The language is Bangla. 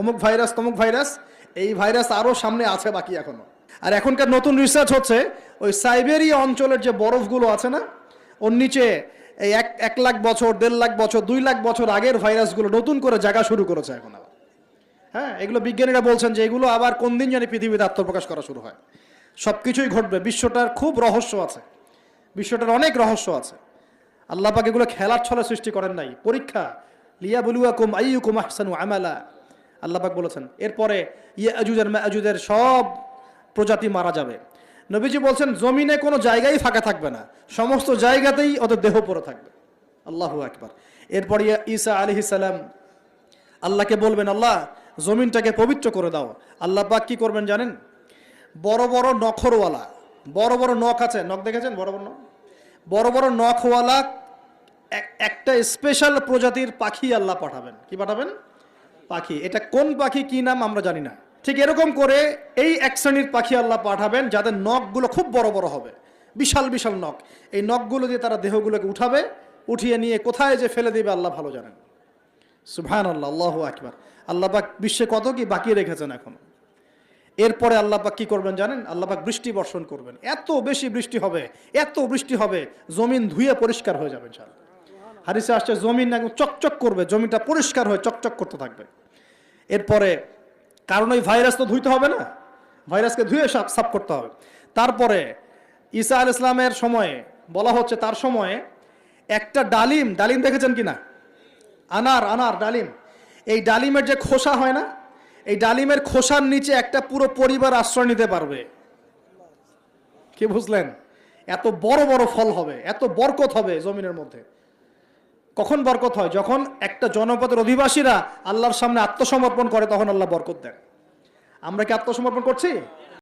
অমুক ভাইরাস, তমুক ভাইরাস, এই ভাইরাস আরও সামনে আছে বাকি এখনও। আর এখনকার নতুন রিসার্চ হচ্ছে, ওই সাইবেরিয়া অঞ্চলের যে বরফগুলো আছে না, ওর নিচে এই এক এক লাখ বছর, দেড় লাখ বছর, দুই লাখ বছর আগের ভাইরাসগুলো নতুন করে জায়গা শুরু করেছে এখন আবার। হ্যাঁ এগুলো বিজ্ঞানীরা বলছেন যে এগুলো আবার কোন দিন জানি পৃথিবীতে আত্মপ্রকাশ করা শুরু হয়। সব কিছুই ঘটবে, বিশ্বটার খুব রহস্য আছে। বিশ্বটার অনেক রহস্য আছে। আল্লাহ পাক এগুলো খেলার ছলে সৃষ্টি করেন নাই। পরীক্ষা লিয়া বলুয়াকুম আইয়ুকুম আহসানু আমালা। আল্লাহ পাক বলেছেন, এরপরে ইয়ে আজুদের আজুদের সব প্রজাতি মারা যাবে। নবীজি বলছেন, জমিনে কোনো জায়গায় ফাঁকা থাকবে না, সমস্ত জায়গাতেই ওদের দেহ পড়ে থাকবে। আল্লাহু একবার এরপর ইয়া ঈসা আলহি সালাম আল্লাহকে বলবেন, আল্লাহ, জমিনটাকে পবিত্র করে দাও। আল্লাহ পাক কি করবেন জানেন? বড় বড় নখরওয়ালা, বড় বড় নখ আছে, নখ দেখেছেন? বড় বড় নখ? বড় বড় নখওয়ালা এক- একটা স্পেশাল প্রজাতির পাখি আল্লাহ পাঠাবেন। কি পাঠাবেন? পাখি। এটা কোন পাখি, কি নাম আমরা জানি না। ঠিক এরকম করে এই এক শ্রেণির পাখি আল্লাহ পাঠাবেন যাদের নখগুলো খুব বড় বড় হবে। বিশাল বিশাল নখ। এই নখগুলো দিয়ে তারা দেহগুলোকে উঠাবে, উঠিয়ে নিয়ে কোথায় যে ফেলে দেবে আল্লাহ ভালো জানেন। সুবহান আল্লাহ আল্লাহ আকবার। আল্লাহ পাক বিশ্বে কত কি বাকি রেখেছেন এখন। এরপরে আল্লাহ পাক কি করবেন জানেন? আল্লাহ পাক বৃষ্টি বর্ষণ করবেন। এত বেশি বৃষ্টি হবে, এত বৃষ্টি হবে, জমিন ধুয়ে পরিষ্কার হয়ে যাবে হারিসে আসছে, জমিন একদম চকচক করবে, জমিটা পরিষ্কার হয়ে চকচক করতে থাকবে। এরপরে, কারণ ওই ভাইরাস তো ধুইতে হবে না। ভাইরাসকে ধুয়ে সাফ করতে হবে। তারপরে, ঈসা আল ইসলামের সময়ে, বলা হচ্ছে তার সময়ে, একটা ডালিম ডালিম দেখেছেন কি না? আনার আনার ডালিম। এই ডালিমের যে খোসা হয় না, এই ডালিমের খোসার নিচে একটা পুরো পরিবার আশ্রয় নিতে পারবে। কি বুঝলেন? এত বড় বড় ফল হবে, এত বরকত হবে জমিনের মধ্যে। কখন বরকত হয়? যখন একটা জনপদের অধিবাসীরা আল্লাহর সামনে আত্মসমর্পণ করে, তখন আল্লাহ বরকত দেন। আমরা কি আত্মসমর্পণ করছি?